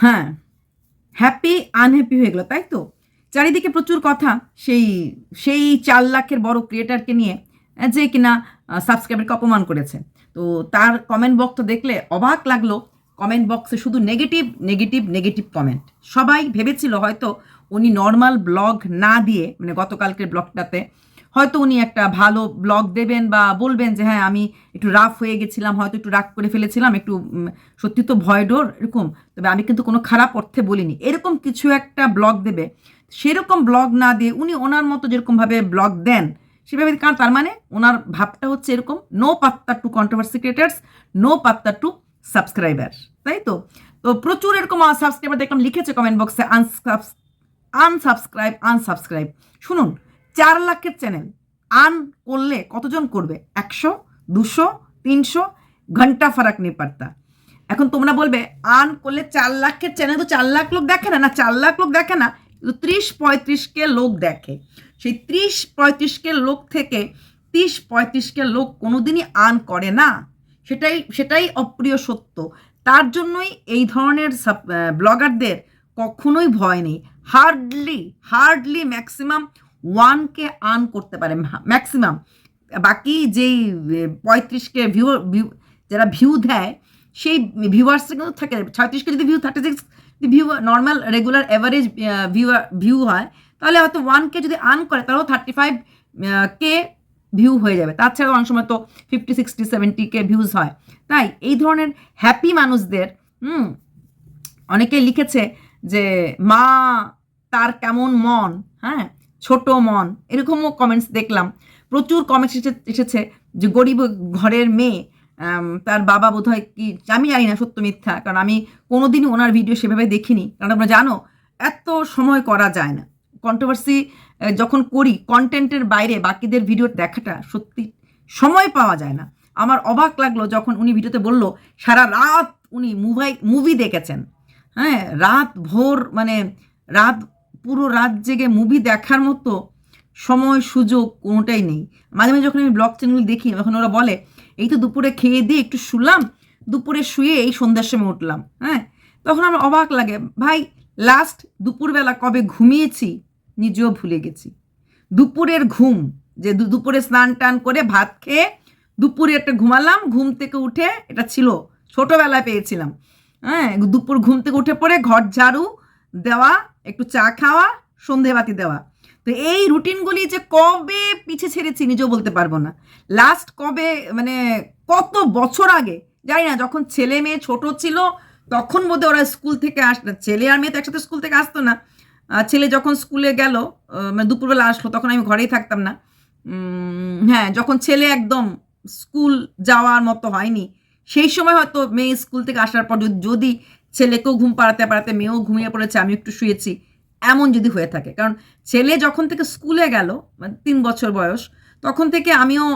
হ্যাঁ happy unhappy হয়ে গেলো, তাই তো? চারিদিকে প্রচুর কথা, সেই সেই চার লাখের বড় ক্রিয়েটারকে নিয়ে যে কিনা সাবস্ক্রাইবারকে অপমান করেছে। তো তার কমেন্ট বক্স দেখলে অবাক লাগল। কমেন্ট বক্সে শুধু নেগেটিভ নেগেটিভ নেগেটিভ কমেন্ট সবাই ভেবেছিল হয়তো উনি নর্মাল ব্লগ না দিয়ে মানে গতকালকের ব্লগটাতে হয়তো উনি একটা ভালো ব্লগ দেবেন বা বলবেন যে হ্যাঁ আমি একটু রাফ হয়ে গেছিলাম, হয়তো একটু রাগ করে ফেলেছিলাম, একটু সত্যি তো ভয় ডোর, এরকম। তবে আমি কিন্তু কোনো খারাপ অর্থে বলিনি। এরকম কিছু একটা ব্লগ দেবে। সেরকম ব্লগ না দিয়ে উনি ওনার মতো যেরকমভাবে ব্লগ দেন, সেভাবে কারণ তার মানে ওনার ভাবটা হচ্ছে এরকম নো পাত্তা টু কন্ট্রোভার্সি ক্রিয়েটার্স নো পাত্তা টু সাবস্ক্রাইবার তাই তো? তো প্রচুর এরকম সাবস্ক্রাইবার দেখলাম, লিখেছে কমেন্ট বক্সে আনসাবস আনসাবস্ক্রাইব আনসাবস্ক্রাইব শুনুন চার লাখের চ্যানেল আন করলে কতজন করবে? একশো, দুশো, তিনশো? ঘণ্টা ফারাক নেই পারতা এখন তোমরা বলবে আন করলে চার লাখের চ্যানেল তো চার লাখ লোক দেখে না? না, চার লাখ লোক দেখে না, কিন্তু ত্রিশ পঁয়ত্রিশকে লোক দেখে। সেই ত্রিশ পঁয়ত্রিশকে লোক থেকে তিরিশ পঁয়ত্রিশকে লোক কোনোদিনই আন করে না। সেটাই সেটাই অপ্রিয় সত্য। তার জন্যই এই ধরনের ব্লগারদের কখনোই ভয় নেই। হার্ডলি হার্ডলি ম্যাক্সিমাম ওয়ানকে আর্ন করতে পারে ম্যাক্সিমাম বাকি যেই পঁয়ত্রিশকে ভিউ যারা ভিউ দেয়, সেই ভিউয়ার্সটা কিন্তু থাকে। ছয়ত্রিশকে যদি view thirty six view normal regular average view হয়, তাহলে হয়তো ওয়ানকে যদি আর্ন করে, তাহলেও থার্টি ফাইভ কে ভিউ হয়ে যাবে। তাছাড়াও অনেক সময় তো fifty sixty seventy K views হয়। তাই এই ধরনের হ্যাপি মানুষদের, হুম অনেকে লিখেছে যে মা তার কেমন মন হ্যাঁ? ছোট মন, এরকমও কমেন্টস দেখলাম। প্রচুর কমেন্টস এসেছে যে গরিব ঘরের মেয়ে তার বাবা বোধহয় কি, আমি জানি না সত্য মিথ্যা, কারণ আমি কোনোদিনই ওনার ভিডিও সেভাবে দেখিনি। কারণ তোমরা জানো, এত সময় করা যায় না। কন্ট্রোভার্সি যখন করি কন্টেন্টের বাইরে বাকিদের ভিডিও দেখাটা সত্যি সময় পাওয়া যায় না। আমার অবাক লাগল যখন উনি ভিডিওতে বলল, সারা রাত উনি মুভাই মুভি দেখেছেন। হ্যাঁ রাত ভোর মানে রাত পুরো রাত জেগে মুভি দেখার মতো সময়, সুযোগ কোনোটাই নেই। মাঝে মাঝে যখন আমি ব্লগ চ্যানেল দেখি, তখন ওরা বলে, এই তো দুপুরে খেয়ে দিয়ে একটু শুলাম, দুপুরে শুয়ে এই সন্ধ্যার সময় উঠলাম। হ্যাঁ? তখন আমার অবাক লাগে, ভাই লাস্ট দুপুরবেলা কবে ঘুমিয়েছি? নিজেও ভুলে গেছি। দুপুরের ঘুম, যে দুপুরে স্নান টান করে ভাত খেয়ে দুপুরে একটা ঘুমালাম, ঘুম থেকে উঠে এটা ছিল, ছোটোবেলায় পেয়েছিলাম। হ্যাঁ? দুপুর ঘুম থেকে উঠে পড়ে ঘর ঝাড়ু দেওয়া একটু চা খাওয়া সন্ধেবাতি দেওয়া। তো এই রুটিনগুলি যে কবে পিছে ছেড়েছি নিজেও বলতে পারব না। লাস্ট কবে মানে কত বছর আগে, জানি না, যখন ছেলে মেয়ে ছোট ছিল, তখন বোধহয় ওরা স্কুল থেকে আস, ছেলে আর মেয়ে তো একসাথে স্কুল থেকে আসতো না। ছেলে যখন স্কুলে গেল মানে দুপুরবেলা আসলো, তখন আমি ঘরেই থাকতাম না। হ্যাঁ যখন ছেলে একদম স্কুল যাওয়ার মতো হয়নি, সেই সময় হয়তো মেয়ে স্কুল থেকে আসার পর যদি ছেলেকেও ঘুম পাড়াতে পাড়াতে মেয়েও ঘুমিয়ে পড়েছে আমি একটু শুয়েছি। এমন যদি হয়ে থাকে, কারণ ছেলে যখন থেকে স্কুলে গেল মানে তিন বছর বয়স, তখন থেকে আমিও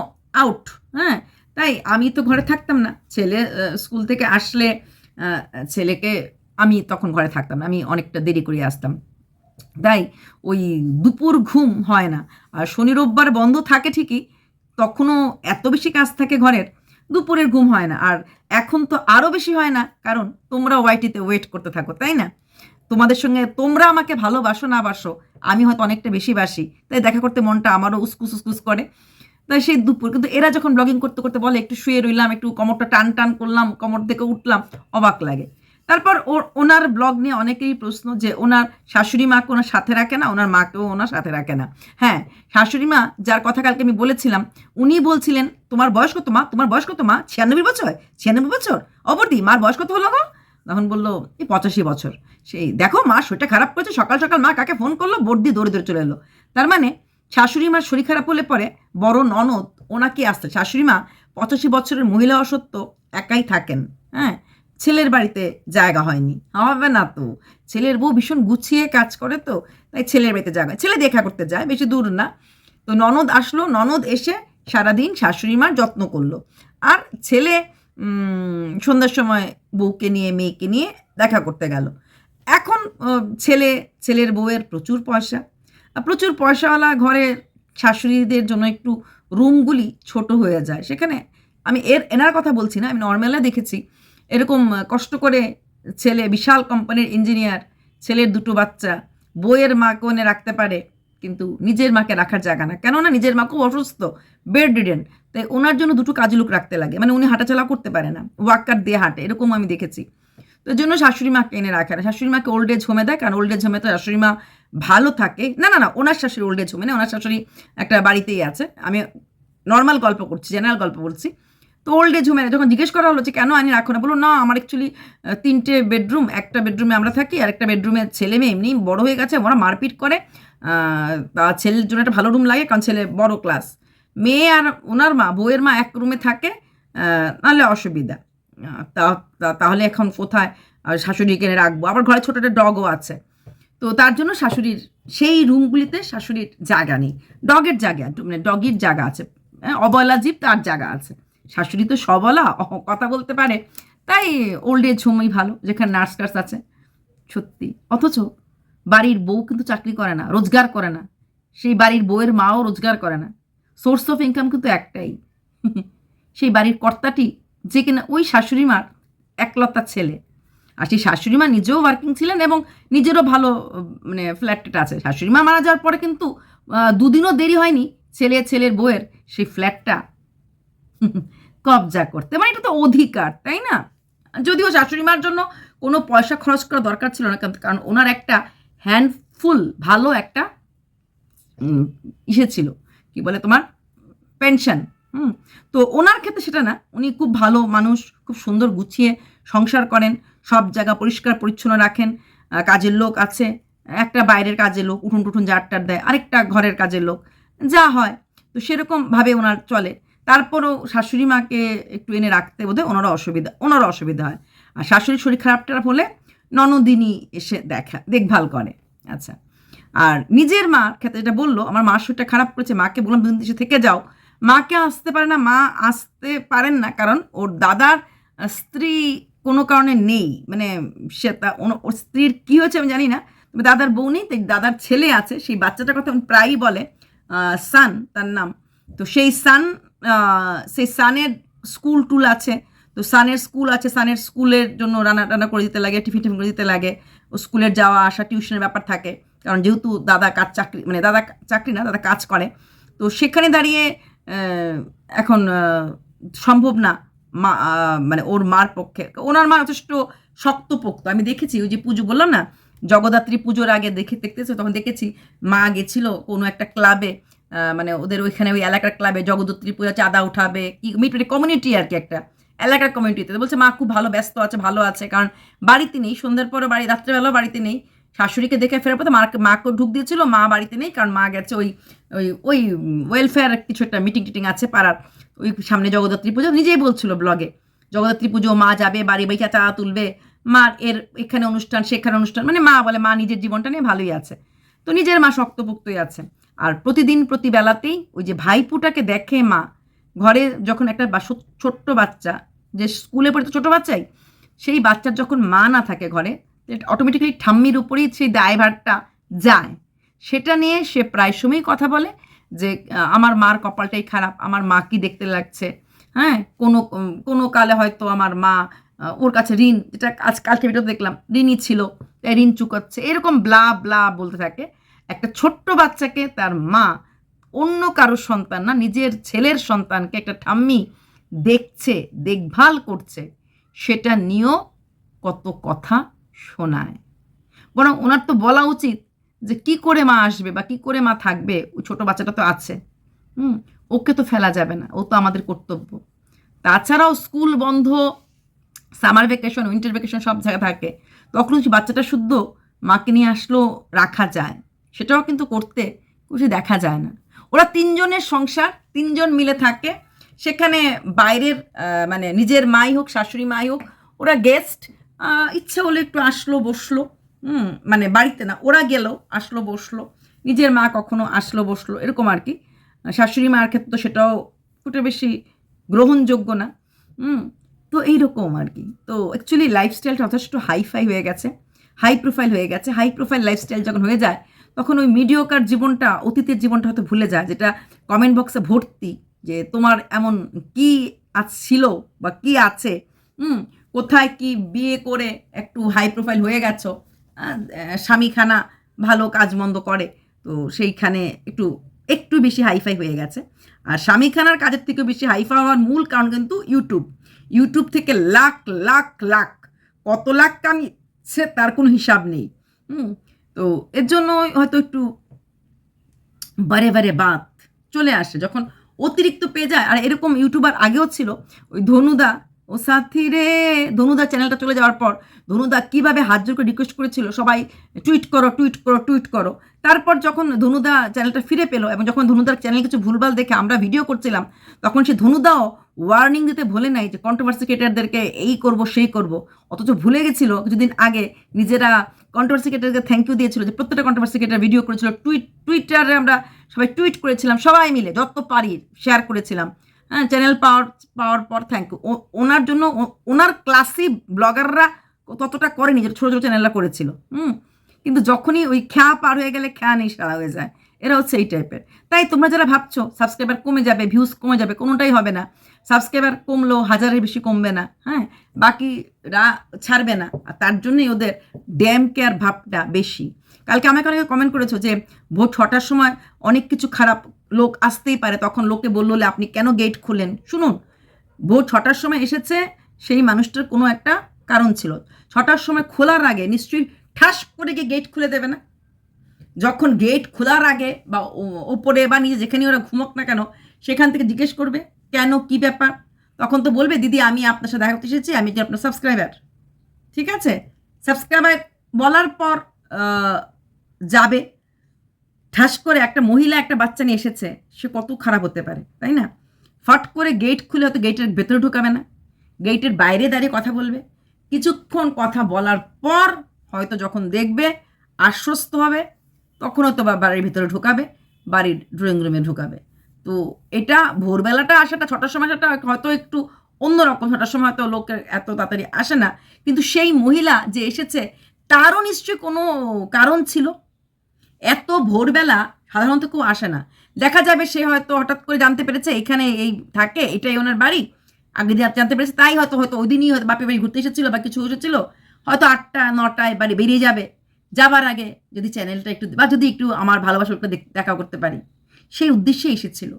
আউট হ্যাঁ? তাই আমি তো ঘরে থাকতাম না। ছেলে স্কুল থেকে আসলে ছেলেকে আমি তখন ঘরে থাকতাম না, আমি অনেকটা দেরি করে আসতাম। তাই ওই দুপুর ঘুম হয় না। আর শনি, রোববার বন্ধ থাকে ঠিকই, তখনও এত বেশি কাজ থাকে ঘরের দুপুরের ঘুম হয় না। আর এখন তো আরও বেশি হয় না, কারণ তোমরা ওয়াইটিতে ওয়েট করতে থাকো, তাই না? তোমাদের সঙ্গে তোমরা আমাকে ভালোবাসো না বাসো, আমি হয়তো অনেকটা বেশি বাসি। তাই দেখা করতে মনটা আমারও উসকুস উসকুস করে। তাই সেই দুপুর, কিন্তু এরা যখন ব্লগিং করতে করতে বলে, একটু শুয়ে রইলাম, একটু কমরটা টান টান করলাম, কমর থেকে উঠলাম, অবাক লাগে। তারপর ওনার ব্লগ নিয়ে অনেকেই প্রশ্ন যে ওনার শাশুড়ি মাকে ওনার সাথে রাখে না, ওনার মাকেও ওনার সাথে রাখে না। হ্যাঁ শাশুড়ি মা যার কথা কালকে আমি বলেছিলাম, উনি বলছিলেন, তোমার বয়স কত মা? তোমার বয়স কত মা? ছিয়ানব্বই বছর? ছিয়ানব্বই বছর? অবধি মার বয়স কত হলো গো? তখন বলল, এই পঁচাশি বছর। সেই, দেখো মা, শরীরটা খারাপ করেছে, সকাল সকাল মা কাকে ফোন করল বোর্ড দিয়ে দৌড়ে দৌড়ে চলে এলো। তার মানে শাশুড়ি মার শরীর খারাপ হলে পরে বড় ননদ ওনাকে আসতে শাশুড়ি মা পঁচাশি বছরের মহিলা অসত্য, একাই থাকেন। হ্যাঁ ছেলের বাড়িতে জায়গা হয়নি। হবে না তো। ছেলের বউ ভীষণ গুছিয়ে কাজ করে তো, তাই ছেলের বাড়িতে জায়গা ছেলে দেখা করতে যায়, বেশি দূর না। তো ননদ আসলো, ননদ এসে সারাদিন শাশুড়ি মার যত্ন করল। আর ছেলে সন্ধ্যার সময় বউকে নিয়ে, মেয়েকে নিয়ে দেখা করতে গেল। এখন ছেলে, ছেলের বউয়ের প্রচুর পয়সা। প্রচুর পয়সাওয়ালা ঘরের শাশুড়িদের জন্য একটু রুমগুলি ছোট হয়ে যায়। সেখানে আমি এর, এনার কথা বলছি না, আমি নর্মালে দেখেছি। এরকম কষ্ট করে ছেলে, বিশাল কোম্পানির ইঞ্জিনিয়ার ছেলের দুটো বাচ্চা বইয়ের মাকে এনে রাখতে পারে, কিন্তু নিজের মাকে রাখার জায়গা না। কেননা নিজের মা খুব অসুস্থ বেড রিডেন তাই ওনার জন্য দুটো কাজে লোক রাখতে লাগে। মানে উনি হাঁটাচলা করতে পারে না ওয়াকার দিয়ে হাঁটে, এরকম আমি দেখেছি। তো জন্য শাশুড়ি মাকে এনে রাখে না। শাশুড়ি মাকে ওল্ড এজ হোমে দেয়, কারণ ওল্ড এজ হোমে তো শাশুড়ি মা ভালো থাকে। না না না, ওনার শাশুড়ি ওল্ড এজ হোমে না, ওনার শাশুড়ি একটা বাড়িতেই আছে। আমি নর্মাল গল্প করছি জেনারেল গল্প বলছি। তো ওল্ড এজ হোমে যখন জিজ্ঞেস করা হলো যে কেন আনি রাখো না? বলো না আমার অ্যাকচুয়ালি তিনটে বেডরুম একটা বেডরুমে আমরা থাকি আর একটা বেডরুমে ছেলে মেয়ে এমনি বড় হয়ে গেছে ওরা মারপিট করে ছেলের জন্য একটা ভালো রুম লাগে কারণ ছেলে বড় ক্লাস মেয়ে আর ওনার মা বউয়ের মা এক রুমে থাকে নাহলে অসুবিধা। তা- তাহলে এখন কোথায় শাশুড়ি কিনে রাখব? আবার ঘরে ছোটো একটা ডগও আছে। তো তার জন্য শাশুড়ির সেই রুমগুলিতে শাশুড়ির জায়গা নেই। ডগের জায়গা মানে ডগির জায়গা আছে। হ্যাঁ, অবলা জীব তার জায়গা আছে। শাশুড়ি তো সবলা কথা বলতে পারে। তাই ওল্ড এজ হোমই ভালো, যেখানে নার্স টার্স আছে। সত্যি। অথচ বাড়ির বউ কিন্তু চাকরি করে না, রোজগার করে না। সেই বাড়ির বউয়ের মাও রোজগার করে না। সোর্স অফ ইনকাম কিন্তু একটাই। সেই বাড়ির কর্তাটি যে কিনা ওই শাশুড়ি মার একলতা ছেলে। আর সেই শাশুড়ি মা নিজেও ওয়ার্কিং ছিলেন এবং নিজেরও ভালো মানে ফ্ল্যাটটা আছে। শাশুড়ি মা মারা যাওয়ার পরে কিন্তু দুদিনও দেরি হয়নি ছেলে, ছেলের বউয়ের সেই ফ্ল্যাটটা কবজা করতে। মানে এটা তো অধিকার, তাই না? যদিও শাশুড়ি মার জন্য কোনো পয়সা খরচ করা দরকার ছিল না, কারণ- ওনার একটা হ্যান্ডফুল ভালো একটা ইসে ছিল। কি বলে তোমার? পেনশন হুম। তো ওনার ক্ষেত্রে সেটা না, উনি খুব ভালো মানুষ, খুব সুন্দর গুছিয়ে সংসার করেন, সব জায়গা পরিষ্কার পরিচ্ছন্ন রাখেন কাজের লোক আছে, একটা বাইরের কাজের লোক, উঠুন টুঠুন জারটার দেয়, আরেকটা ঘরের কাজের লোক, যা হয়। তো সেরকমভাবে ওনার চলে। তারপরও শাশুড়ি মাকে একটু এনে রাখতে বোধহয় ওনারও অসুবিধা ওনারও অসুবিধা হয়। আর শাশুড়ির শরীর খারাপ টারাপ হলে ননদিনী এসে দেখা, দেখভাল করে। আচ্ছা আর নিজের মা ক্ষেত্রে যেটা বলল, আমার মার শরীরটা খারাপ করেছে, মাকে বললাম দুদিন দেশে থেকে যাও। মাকে আসতে পারে না, মা আসতে পারেন না, কারণ ওর দাদার স্ত্রী কোনো কারণে নেই। মানে সে তা ওর স্ত্রীর কী হয়েছে আমি জানি না, তবে দাদার বউ নেই, তাই দাদার ছেলে আছে, সেই বাচ্চাটার কথা প্রায়ই বলে সান তার নাম। তো সেই সান সেই সানের স্কুল টুল আছে। তো সানের স্কুল আছে, সানের স্কুলের জন্য রান্না টান্না করে দিতে লাগে, টিফিন টিফিন করে দিতে লাগে। ও স্কুলের যাওয়া আসা, টিউশনের ব্যাপার থাকে। কারণ যেহেতু দাদা কাজ চাকরি মানে দাদা চাকরি না, দাদা কাজ করে। তো সেখানে দাঁড়িয়ে এখন সম্ভব না মা মানে ওর মার পক্ষে। ওনার মা যথেষ্ট শক্তপোক্ত। আমি দেখেছি, ওই যে পুজো বললাম না, জগদ্ধাত্রী পুজোর আগে দেখে, দেখতেছে? তখন দেখেছি, মা গেছিল কোনো একটা ক্লাবে। মানে ওদের ওইখানে ওই এলাকার ক্লাবে জগদ্ধাত্রী পূজা চাঁদা উঠাবে, কি মিট কমিউনিটি আর কি একটা, এলাকার কমিউনিটিতে বলছে, মা, খুব ভালো, ব্যস্ত আছে, ভালো আছে। কারণ বাড়িতে নেই, সন্ধ্যার পরে বাড়ি, রাত্রেবেলাও বাড়িতে নেই। শাশুড়িকে দেখে ফেরার পথে মাকে মাকে ঢুক দিয়েছিল, মা বাড়িতে নেই, কারণ মা গেছে ওই ওই ওই ওয়েলফেয়ার কিছু একটা মিটিং টিটিং আছে পাড়ার। ওই সামনে জগদ্ধাত্রী পুজো, নিজেই বলছিল ব্লগে জগদ্ধাত্রী পুজো, মা যাবে, বাড়ি বাইকা চা তুলবে। মার এর এখানে অনুষ্ঠান, সেখানে অনুষ্ঠান মানে মা বলে, মা নিজের জীবনটা নিয়ে ভালোই আছে। তো নিজের মা শক্তপোক্তই আছে। আর প্রতিদিন প্রতি বেলাতেই ওই যে ভাইপুটাকে দেখে মা, ঘরে যখন একটা ছোট্ট বাচ্চা, যে স্কুলে পড়ে তো ছোটো বাচ্চাই, সেই বাচ্চার যখন মা না থাকে ঘরে অটোমেটিক্যালি ঠাম্মির উপরেই সেই দায়ভারটা যায়। সেটা নিয়ে সে প্রায় সময়ই কথা বলে যে আমার মার কপালটাই খারাপ, আমার মা কি দেখতে লাগছে? হ্যাঁ কোনো কোনো কালে হয়তো আমার মা ওর কাছে ঋণ, যেটা আজ কালকে ভিডিও দেখলাম, ঋণই ছিল, তাই ঋণ চুকাচ্ছে, এরকম ব্লা ব্লা বলতে থাকে। একটা ছোট্ট বাচ্চাকে তার মা অন্য কারোর সন্তান না, নিজের ছেলের সন্তানকে একটা ঠাম্মি দেখছে, দেখভাল করছে, সেটা নিয়েও কত কথা শোনায়। বরং ওনার তো বলা উচিত যে কি করে মা আসবে বা কি করে মা থাকবে, ওই ছোটো বাচ্চাটা তো আছে। হুম, ওকে তো ফেলা যাবে না, ও তো আমাদের কর্তব্য। তাছাড়াও স্কুল বন্ধ, সামার ভ্যাকেশন, উইন্টার ভ্যাকেশন সব জায়গায় থাকে। তখন বাচ্চাটা শুদ্ধ মাকে নিয়ে আসলেও রাখা যায়। সেটাও কিন্তু করতে কিছু দেখা যায় না। ওরা তিনজনের সংসার, তিনজন মিলে থাকে। সেখানে বাইরের মানে নিজের মাই হোক, শাশুড়ি মাই হোক, ওরা গেস্ট ইচ্ছে হলে একটু আসলো, বসল। হুম মানে বাড়িতে না, ওরা গেল, আসলো, বসল। নিজের মা কখনো আসলো, বসল, এরকম আর কি। শাশুড়ি মার ক্ষেত্রে তো সেটাও খুব বেশি গ্রহণযোগ্য না। হুম, তো এইরকম আর কি। তো অ্যাকচুয়ালি লাইফস্টাইলটা যথেষ্ট হাইফাই হয়ে গেছে। হাই প্রোফাইল হয়ে গেছে। হাই প্রোফাইল লাইফস্টাইল যখন হয়ে যায় তখন ওই মিডিওকার জীবনটা, অতীতের জীবনটা হয়তো ভুলে যায়, যেটা কমেন্ট বক্সে ভর্তি, যে তোমার এমন কি আজ ছিল বা কি আছে, হুম, কোথায় কি বিয়ে করে একটু হাই প্রোফাইল হয়ে গেছো স্বামীখানা ভালো কাজ মন্দ করে, তো সেইখানে একটু একটু বেশি হাইফাই হয়ে গেছে। আর স্বামীখানার কাজের থেকেও বেশি হাইফাই হওয়ার মূল কারণ কিন্তু ইউটিউব ইউটিউব থেকে লাখ লাখ লাখ, কত লাখ কামিয়েছে তার কোনো হিসাব নেই, হুম তো এর জন্য হয়তো একটু বারে বারে বাত চলে আসে। যখন অতিরিক্ত পেয়ে যায়, আর এরকম ইউটিউবার আগেও ছিল, ওই ধনুদা, ও সাথী রে, ধনুদা চ্যানেলটা চলে যাওয়ার পর ধনুদা কীভাবে হাত জোর করে রিকোয়েস্ট করেছিল, সবাই টুইট করো টুইট করো টুইট করো। তারপর যখন ধনুদা চ্যানেলটা ফিরে পেল এবং যখন ধনুদার চ্যানেল কিছু ভুলভাল দেখে আমরা ভিডিও করছিলাম, তখন সে ধনুদাও ওয়ার্নিং দিতে ভুলে নাই যে কন্ট্রোভার্সি ক্রিয়েটারদেরকে এই করব, সেই করব। অথচ ভুলে গেছিল কিছুদিন আগে নিজেরা কন্ট্রোভার্সি ক্রিয়েটারকে থ্যাংক ইউ দিয়েছিল যে প্রত্যেকটা কন্ট্রোভার্সি ক্রিয়েটার ভিডিও করেছিল। টুইট টুইটারে আমরা সবাই টুইট করেছিলাম, সবাই মিলে, যত পারি শেয়ার করেছিলাম। হ্যাঁ চ্যানেল পাওয়ার পাওয়ার পর থ্যাংক ইউ ওনার জন্য ওনার ক্লাসি ব্লগাররা ততটা করেনি যে ছোটো ছোটো চ্যানেলরা করেছিল। হুম, কিন্তু যখনই ওই খ্যা পার হয়ে গেলে খ্যা নেই, সারা হয়ে যায়। এরা হচ্ছে এই টাইপের তাই তোমরা যারা ভাবছ সাবস্ক্রাইবার কমে যাবে ভিউজ কমে যাবে, কোনোটাই হবে না। সাবস্ক্রাইবার কমলো হাজারের বেশি কমবে না। হ্যাঁ বাকিরা ছাড়বে না। আর তার জন্যই ওদের ড্যাম কেয়ার ভাবটা বেশি। কালকে আমাকে অনেকে কমেন্ট করেছ যে ভোর ছটার সময় অনেক কিছু খারাপ লোক আসতেই পারে তখন লোকে বলল "লে, আপনি কেন গেট খুলেন শুনুন ভোর ছটার সময় এসেছে সেই মানুষটার কোনো একটা কারণ ছিল। ছটার সময় খোলার আগে নিশ্চয়ই ঠাস করে গিয়ে গেট খুলে দেবে না? যখন গেট খোলার আগে বা ওপরে বা নিজে যেখানে ওরা ঘুমক না কেন সেখান থেকে জিজ্ঞেস করবে কেন? কি ব্যাপার? তখন তো বলবে দিদি আমি আপনার সাথে দেখা করতে এসেছি আমি যে আপনার সাবস্ক্রাইবার ঠিক আছে? সাবস্ক্রাইবার বলার পর যাবে। ঠাস করে একটা মহিলা, একটা বাচ্চা নিয়ে এসেছে, সে কত খারাপ হতে পারে, তাই না? ফট করে গেট খুলে হয়তো গেটের ভেতরে ঢুকাবে না। গেটের বাইরে দাঁড়িয়ে কথা বলবে। কিছুক্ষণ কথা বলার পর হয়তো যখন দেখবে, আশ্বস্ত হবে, তখন হয়তো বাড়ির ভিতরে ঢুকাবে, বাড়ির ড্রয়িং রুমে ঢুকাবে। তো এটা ভোরবেলাটা, আসাটা, ছটার সময় হয়তো একটু অন্যরকম ছটার সময় হয়তো লোকের এত তাড়াতাড়ি আসে না। কিন্তু সেই মহিলা যে এসেছে, তারও নিশ্চয়ই কোনো কারণ ছিল? এত ভোরবেলা সাধারণত কেউ আসে না। দেখা যাবে সে হয়তো হঠাৎ করে জানতে পেরেছে এখানে এই থাকে, এটাই ওনার বাড়ি। আগে জা- জানতে পেরেছে তাই হয়তো হয়তো ওই দিনই হয়তো বাপের বাড়ি ঘুরতে এসেছিল বা কিছু এসেছিল। হয়তো আটটা, নটায় বাড়ি বেরিয়ে যাবে। যাবার আগে যদি চ্যানেলটা একটু, বা যদি একটু আমার ভালোবাসাটা দেখা করতে পারি। সেই উদ্দেশ্যে এসেছিল।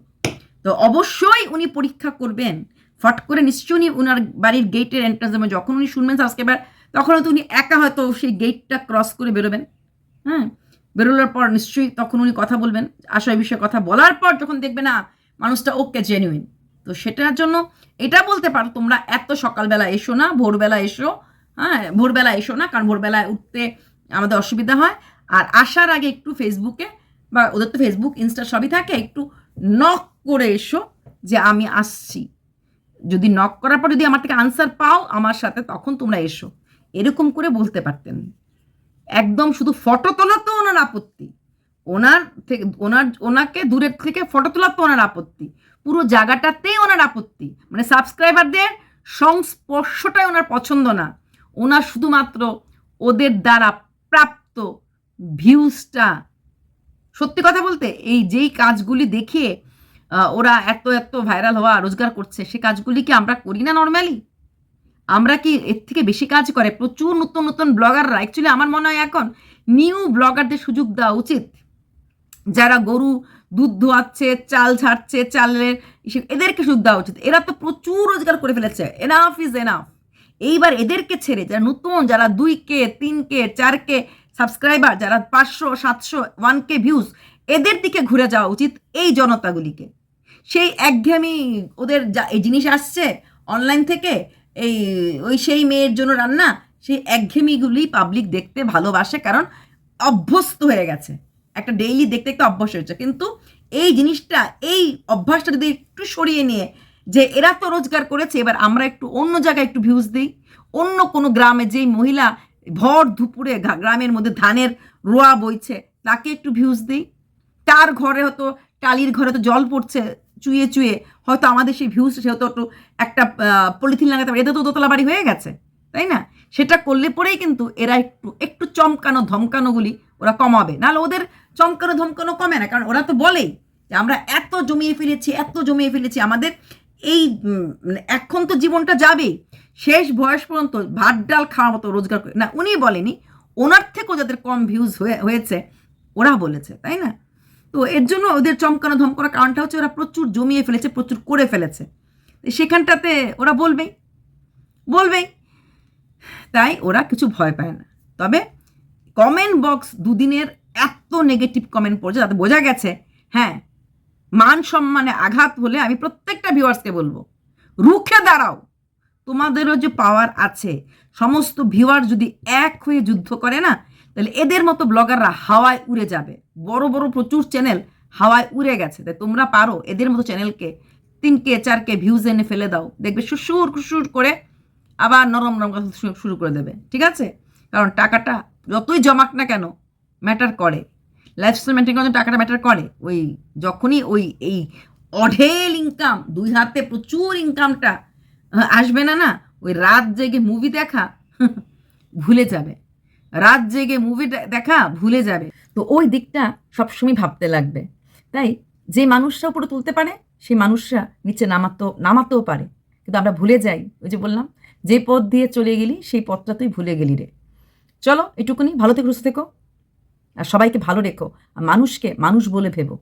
তো অবশ্যই উনি পরীক্ষা করবেন। ফট করে নিশ্চয়ই উনি ওনার বাড়ির গেটের এন্ট্রান্স দেবেন যখন উনি শুনবেন সাবস্ক্রাইবার তখন হয়তো উনি একা হয়তো সেই গেটটা ক্রস করে বেরোবেন। হ্যাঁ? বেরোনোর পর নিশ্চয়ই তখন উনি কথা বলবেন। আশয় বিষয়ে কথা বলার পর যখন দেখবে না, মানুষটা ওকে জেনুইন তো সেটার জন্য এটা বলতে পারো, তোমরা এত সকালবেলা এসো না, ভোরবেলা এসো। হ্যাঁ? ভোরবেলা এসো না, কারণ ভোরবেলায় উঠতে আমাদের অসুবিধা হয়। আর আসার আগে একটু ফেসবুকে বা ওদের তো ফেসবুক ইনস্টা সবই থাকে, একটু নক করে এসো যে আমি আসছি। যদি নক করার পর যদি আমার থেকে আনসার পাও আমার সাথে, তখন তোমরা এসো। এরকম করে বলতে পারতেন। একদম শুধু ফটো তোলা তো ওনার আপত্তি। ওনার থেকে, ওনার, ওনাকে দূরের থেকে ফটো তোলা তো ওনার আপত্তি। পুরো জায়গাটাতেই ওনার আপত্তি। মানে সাবস্ক্রাইবারদের সংস্পর্শটাই ওনার পছন্দ না। ওনার শুধুমাত্র ওদের দ্বারা প্রাপ্ত ভিউজটা সত্যি কথা বলতে, এই যেই কাজগুলি দেখিয়ে ওরা এত এত ভাইরাল হওয়া, রোজগার করছে, সে কাজগুলি কি আমরা করি না নর্মালি আমরা কি এর থেকে বেশি কাজ করে? প্রচুর নতুন নতুন ব্লগাররা অ্যাকচুয়ালি আমার মনে হয় এখন নিউ ব্লগারদের সুযোগ দেওয়া উচিত। যারা গরু, দুধ ধোয়াচ্ছে, চাল ছাড়ছে চালের এদেরকে সুযোগ দেওয়া উচিত। এরা তো প্রচুর রোজগার করে ফেলেছে। এনাফ ইজ এনাফ এইবার এদেরকে ছেড়ে, যারা নতুন, যারা দুই কে, তিন কে, চার কে সাবস্ক্রাইবার যারা পাঁচশো, সাতশো, ওয়ান কে ভিউজ এদের দিকে ঘুরে যাওয়া উচিত এই জনতাগুলিকে। সেই একঘেয়েমি ওদের যা, এই জিনিস আসছে অনলাইন থেকে, এই, ওই সেই মেয়ের জন্য রান্না, সেই একঘেয়েমিগুলি পাবলিক দেখতে ভালোবাসে কারণ অভ্যস্ত হয়ে গেছে। একটা ডেইলি দেখতে দেখতে অভ্যাস হয়েছে। কিন্তু এই জিনিসটা, এই অভ্যাসটা যদি একটু সরিয়ে নিয়ে যে এরা তো রোজগার করেছে, এবার আমরা একটু অন্য জায়গায় একটু ভিউজ দিই, অন্য কোনো গ্রামে যেই মহিলা ভর দুপুরে গ্রামের মধ্যে ধানের রোয়া বইছে, তাকে একটু ভিউজ দিই। তার ঘরে হয়তো, টালির ঘরে তো জল পড়ছে চুয়ে চুয়ে হয়তো আমাদের সেই ভিউজ সে হয়তো একটু একটা পলিথিন লাগাতে পারে। এদের তো দোতলা বাড়ি হয়ে গেছে, তাই না? সেটা করলে পরেই কিন্তু এরা একটু একটু চমকানো ধমকানোগুলি ওরা কমাবে। নাহলে ওদের চমকানো, ধমকানো কমে না, কারণ ওরা তো বলেই যে আমরা এত জমিয়ে ফেলেছি, এত জমিয়ে ফেলেছি, আমাদের এই মানে এখন তো জীবনটা যাবেই। শেষ বয়স পর্যন্ত ভাত, ডাল খাওয়ার মতো রোজগার করে না, উনি বলেনি, ওনার থেকেও যাদের কম ভিউজ হয়ে, হয়েছে, ওরা বলেছে, তাই না? তো এর জন্য ওদের চমকানো ধমকানোর কারণটা হচ্ছে ওরা প্রচুর জমিয়ে ফেলেছে, প্রচুর করে ফেলেছে। সেখানটাতে ওরা বলবেই বলবেই। তাই ওরা কিছু ভয় পায় না। তবে কমেন্ট বক্স দুদিনের এত নেগেটিভ কমেন্ট পড়ছে, তাতে বোঝা গেছে হ্যাঁ মান সম্মানে আঘাত হলে আমি প্রত্যেকটা ভিউয়ার্সকে বলব, রুখে দাঁড়াও। তোমাদেরও যে পাওয়ার আছে, সমস্ত ভিউয়ার যদি এক হয়ে যুদ্ধ করে না তাহলে এদের মতো ব্লগাররা হাওয়ায় উড়ে যাবে। বড় বড় প্রচুর চ্যানেল হাওয়ায় উড়ে গেছে। তাই তোমরা পারো এদের মতো চ্যানেলকে তিনকে, চারকে ভিউজ এনে ফেলে দাও। দেখবে সুসুর খুসুর করে আবার নরম নরম কথা শুরু করে দেবে। ঠিক আছে? কারণ টাকাটা যতই জমাক না কেন ম্যাটার করে। লাইফস্টাইল মেনটেন করার টাকাটা ম্যাটার করে। ওই যখনই ওই, এই অঢেল ইনকাম দুই হাতে প্রচুর ইনকামটা আসবে না না? ওই রাত জেগে মুভি দেখা, ভুলে যাবে। রাত জেগে মুভি দেখা ভুলে যাবে। তো ওই দিকটা সবসময় ভাবতে লাগবে। তাই যে মানুষরা উপরে তুলতে পারে, সেই মানুষরা নিচে নামাতেও নামাতেও পারে। কিন্তু আমরা ভুলে যাই, ওই যে বললাম, যে পথ দিয়ে চলে গেলি, সেই পথটা তুই ভুলে গেলি রে। চলো, এটুকুনি, ভালো থেকে, সুস্থ থেকো। আর সবাইকে ভালো রেখো। আর মানুষকে মানুষ বলে ভেবো।